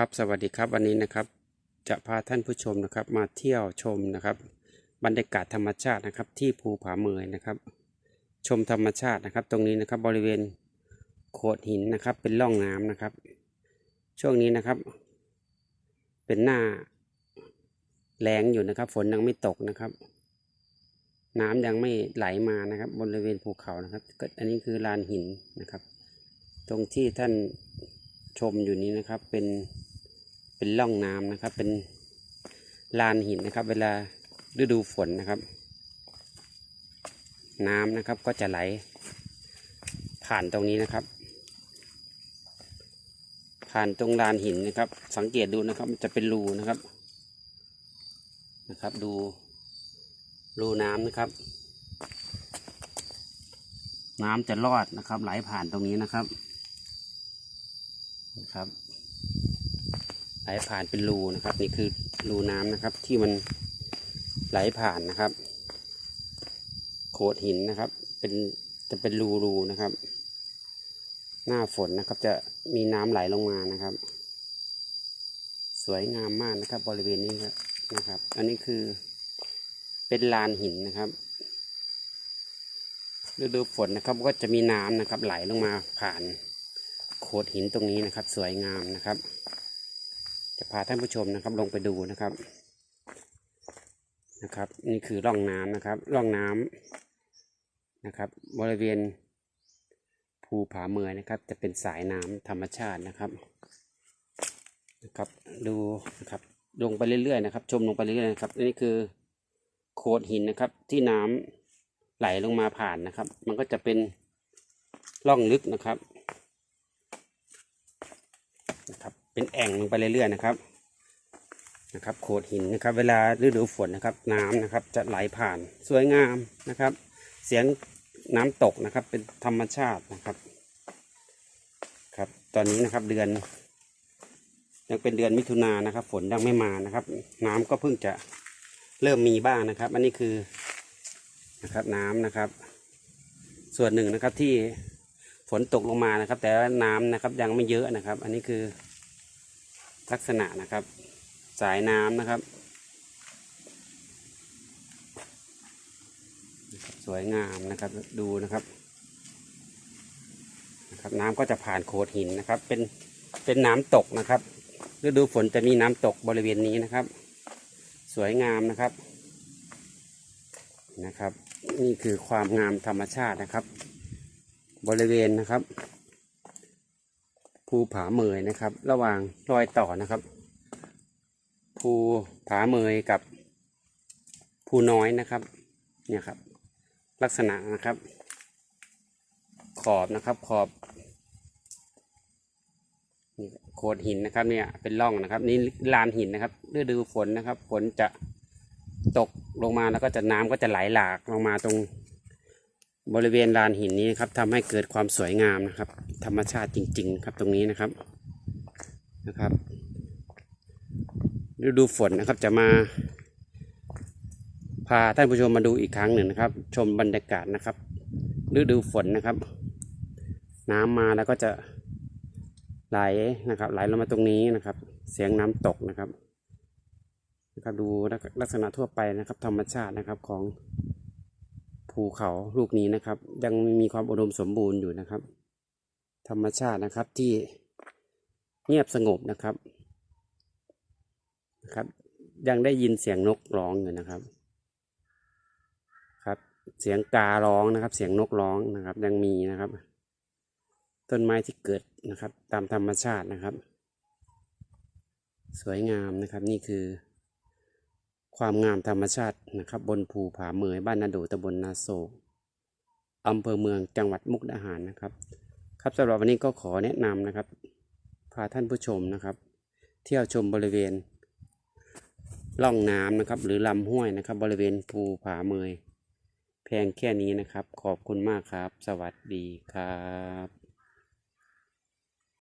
ครับสวัสดีครับวันนี้นะครับ จะพาท่านผู้ชมนะครับมาเที่ยวชมนะครับ บรรยากาศธรรมชาตินะครับ ที่ภูผาเมยนะครับ ชมธรรมชาตินะครับ ตรงนี้นะครับบริเวณโขดหินนะครับ เป็นร่องน้ำนะครับ ช่วงนี้นะครับ เป็นหน้าแรงอยู่นะครับ ฝนยังไม่ตกนะครับ น้ำยังไม่ไหลมานะครับ บริเวณภูเขานะครับก็อันนี้คือลานหินนะครับ ตรงที่ท่านชมอยู่นี้นะครับเป็น เป็นร่องน้ำนะครับ เป็นลานหินนะครับ เวลาฤดูฝนนะครับ น้ำนะครับก็จะไหลผ่านตรงนี้นะครับ ผ่านตรงลานหินนะครับ สังเกตดูนะครับ มันจะเป็นรูนะครับนะครับ ดูรูน้ำนะครับ น้ำจะรอดนะครับ ไหลผ่านตรงนี้นะครับนะครับ ไหลผ่านเป็นรูนะครับ นี่คือรูน้ำนะครับ ที่มันไหลผ่านนะครับ โขดหินนะครับ เป็นจะเป็นรูรูนะครับ หน้าฝนนะครับจะมีน้ำไหลลงมานะครับ สวยงามมากนะครับ บริเวณนี้ครับนะครับ อันนี้คือเป็นลานหินนะครับฤดูฝนนะครับก็จะมีน้ำนะครับ ไหลลงมาผ่านโขดหินตรงนี้นะครับ สวยงามนะครับ จะพาท่านผู้ชมนะครับลงไปดูนะครับนะครับ นี่คือร่องน้ำนะครับร่องน้ำนะครับ บริเวณภูผาเมยนะครับ จะเป็นสายน้ำธรรมชาตินะครับนะครับดูนะครับลงไปเรื่อยๆนะครับ ชมลงไปเรื่อยๆนะครับนี่คือโขดหินนะครับที่น้ำไหลลงมาผ่านนะครับ มันก็จะเป็นร่องลึกนะครับนะครับ เป็นแอ่งลงไปเรื่อยๆนะครับนะครับโขดหินนะครับ เวลาฤดูฝนนะครับน้ำนะครับจะไหลผ่านสวยงามนะครับ เสียงน้ำตกนะครับเป็นธรรมชาตินะครับครับ ตอนนี้นะครับเดือน ยังเป็นเดือนมิถุนายนนะครับ ฝนยังไม่มานะครับ น้ำก็เพิ่งจะเริ่มมีบ้างนะครับ อันนี้คือนะครับน้ำนะครับ ส่วนหนึ่งนะครับที่ฝนตกลงมานะครับ แต่น้ำนะครับยังไม่เยอะนะครับ อันนี้คือ ลักษณะนะครับ สายน้ำนะครับ สวยงามนะครับดูนะครับนะครับ น้ำก็จะผ่านโขดหินนะครับ เป็นเป็นน้ำตกนะครับฤดูฝนจะมีน้ำตกบริเวณนี้นะครับ สวยงามนะครับนะครับ นี่คือความงามธรรมชาตินะครับ บริเวณนะครับ ภูผาเมยนะครับ ระหว่างรอยต่อนะครับ ภูผาเมยกับภูน้อยนะครับ เนี่ยครับ ลักษณะนะครับ ขอบนะครับขอบโขดหินนะครับเนี่ยเป็นร่องนะครับ นี่ลานหินนะครับฤดูฝนนะครับฝนจะตกลงมาแล้วก็จะน้ำก็จะไหลหลากลงมาตรง บริเวณลานหินนี้นะครับทำให้เกิดความสวยงามนะครับ ธรรมชาติจริง ๆ ครับตรงนี้นะครับนะครับฤดูฝนนะครับจะมาพาท่านผู้ชมมาดูอีกครั้งหนึ่งนะครับ ชมบรรยากาศนะครับฤดูฝนนะครับ น้ำมาแล้วก็จะไหลนะครับ ไหลลงมาตรงนี้นะครับ เสียงน้ำตกนะครับนะครับดูลักษณะทั่วไปนะครับ ธรรมชาตินะครับของ ภูเขาลูกนี้นะครับ ยังมีความอุดมสมบูรณ์อยู่นะครับ ธรรมชาตินะครับที่เงียบสงบนะครับนะครับ ยังได้ยินเสียงนกร้องอยู่นะครับครับ เสียงการ้องนะครับ เสียงนกร้องนะครับ ยังมีนะครับ ต้นไม้ที่เกิดนะครับ ตามธรรมชาตินะครับ สวยงามนะครับนี่คือ ความงามธรรมชาตินะครับ บนภูผาเมยบ้านนาโดตำบลนาโศกอำเภอเมืองจังหวัดมุกดาหารนะครับ ครับสำหรับวันนี้ก็ขอแนะนำนะครับ พาท่านผู้ชมนะครับ เที่ยวชมบริเวณล่องน้ำนะครับ หรือลำห้วยนะครับ บริเวณภูผาเมยเพียงแค่นี้นะครับ ขอบคุณมากครับ สวัสดีครับ